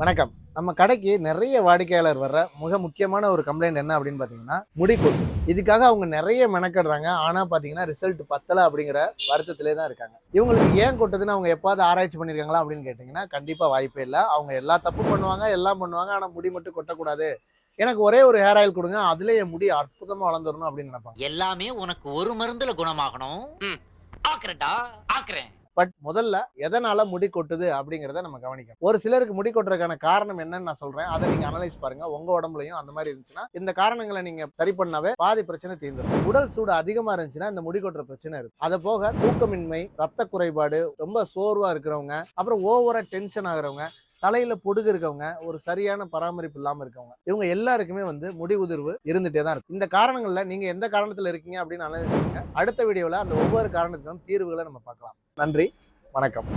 வணக்கம். நம்ம கடைக்கு நிறைய வாடிக்கையாளர் வர்ற மிக முக்கியமான ஒரு கம்ப்ளைண்ட் என்ன அப்படின்னு பார்த்தீங்கன்னா முடி கொட்டு இதுக்காக அவங்க நிறைய மெனக்கடுறாங்க. ஆனால் பார்த்தீங்கன்னா ரிசல்ட் பத்தலை அப்படிங்கிற வருத்தத்திலே தான் இருக்காங்க. இவங்களுக்கு ஏன் கொட்டுதுன்னு அவங்க எப்பாவது ஆராய்ச்சி பண்ணியிருக்காங்களா அப்படின்னு கேட்டிங்கன்னா கண்டிப்பாக வாய்ப்பே இல்லை. அவங்க எல்லா தப்பு பண்ணுவாங்க எல்லாம் பண்ணுவாங்க. ஆனால் முடி மட்டும் கொட்டக்கூடாது. எனக்கு ஒரே ஒரு ஹேர் ஆயில் கொடுங்க அதுல என் முடி அற்புதமாக வளர்ந்துடணும் அப்படின்னு நினைப்பாங்க. எல்லாமே உனக்கு ஒரு மருந்துல குணமாகணும். ஆக்குறேன்டா. ஆக்குறேன். பட் முதல்ல எதனால முடி கொட்டுது அப்படிங்கிறத நம்ம கவனிக்கணும். ஒரு சிலருக்கு முடி கொட்டுறதுக்கான காரணம் என்னன்னு நான் சொல்றேன். அதை நீங்க அனலைஸ் பாருங்க. உங்க உடம்புலையும் அந்த மாதிரி இருந்துச்சுன்னா இந்த காரணங்களை நீங்க சரி பண்ணாவே பாதி பிரச்சனை தீர்ந்துடும் உடல் சூடு அதிகமா இருந்துச்சுன்னா இந்த முடி கொட்டுற பிரச்சனை இருக்கு அதை போக தூக்கமின்மை ரத்த குறைபாடு ரொம்ப சோர்வா இருக்கிறவங்க அப்புறம் ஓவரா டென்ஷன் ஆகுறவங்க தலையில பொடுகு இருக்கவங்க ஒரு சரியான பராமரிப்பு இல்லாம இருக்கவங்க இவங்க எல்லாருக்குமே வந்து முடி உதிர்வு இருந்துட்டே தான் இருக்கு. இந்த காரணங்கள்ல நீங்க எந்த காரணத்துல இருக்கீங்க அப்படின்னு அனலைஸ் பண்ணுங்க. அடுத்த வீடியோல அந்த ஒவ்வொரு காரணத்துக்கும் தீர்வுகளை நம்ம பார்க்கலாம். நன்றி வணக்கம்.